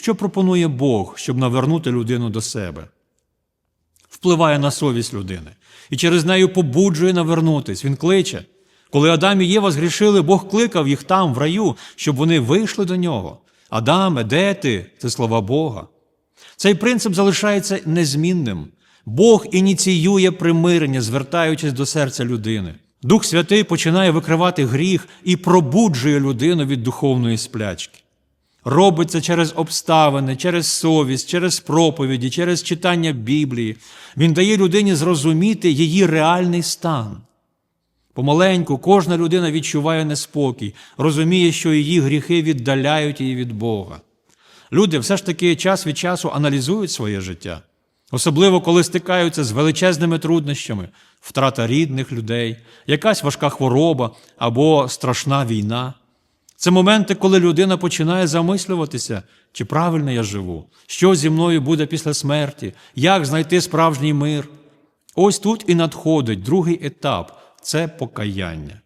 Що пропонує Бог, щоб навернути людину до себе? Впливає на совість людини і через нею побуджує навернутись. Він кличе. Коли Адам і Єва згрішили, Бог кликав їх там, в раю, щоб вони вийшли до нього. Адаме, де ти? Це слова Бога. Цей принцип залишається незмінним. Бог ініціює примирення, звертаючись до серця людини. Дух Святий починає викривати гріх і пробуджує людину від духовної сплячки. Робиться через обставини, через совість, через проповіді, через читання Біблії. Він дає людині зрозуміти її реальний стан. Помаленьку кожна людина відчуває неспокій, розуміє, що її гріхи віддаляють її від Бога. Люди все ж таки час від часу аналізують своє життя, особливо коли стикаються з величезними труднощами, втрата рідних людей, якась важка хвороба або страшна війна. Це моменти, коли людина починає замислюватися, чи правильно я живу, що зі мною буде після смерті, як знайти справжній мир. Ось тут і надходить другий етап це покаяння.